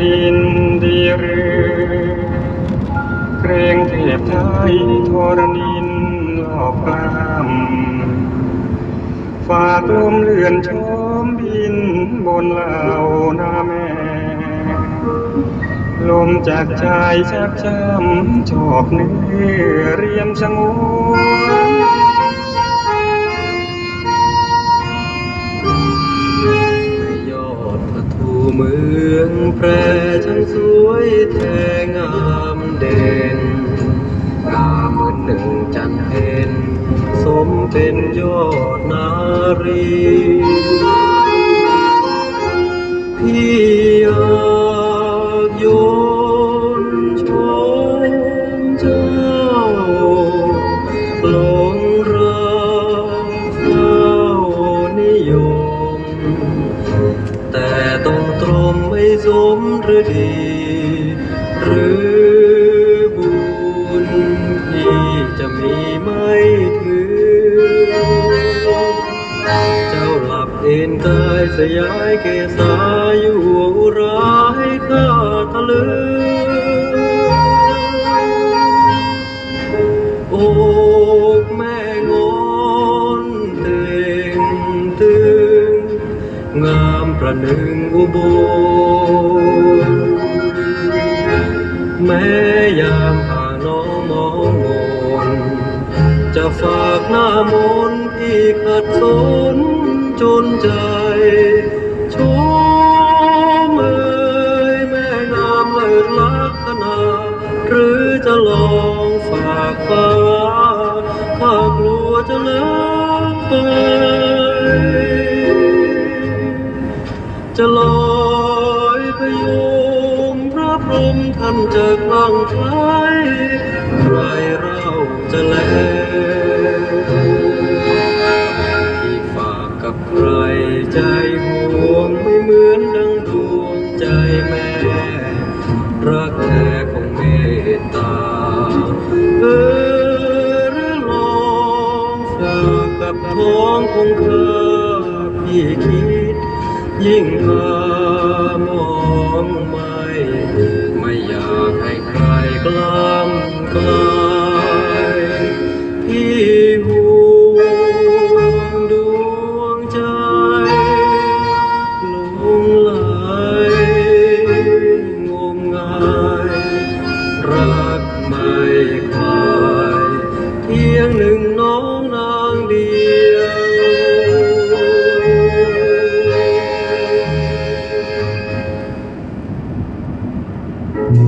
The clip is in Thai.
ดินดีหรือเกรงเทพไทยทรณินหลอกกล้ำฝ่าตลมเลื่อนชมบินบนเหล่านาแม่ ลมจากชายชักช้ำชอบเนื้อเรียมสงวน ยอดนารี พี่อยากโยนชมเจ้าหลงรักเฝ้านิยม แต่ต้องตรมไม่สมหรือดี หรือ สยายเกษาอยู่อุราให้ข้าทะลึงโอกแม่งอนเต่งตึง งามประหนึ่งอุโบสถแม้ยามห่าน้องมองมนจะฝากหน้ามนที่ขัดสน จนใจชมเอ่ยแม่งามเลิศลักษณะหรือจะลองฝากฟ้าข้ากลัวจะเลิกไปจะลอยพยุงพระพรหมท่านจะคลั่งไคล้ กับใครใจห่วงไม่เหมือนดังดวงใจแม่ รักแท้ของเมตตาเออหรือลองฝากกับท้องของข้าพี่คิด ยิ่งพามองม่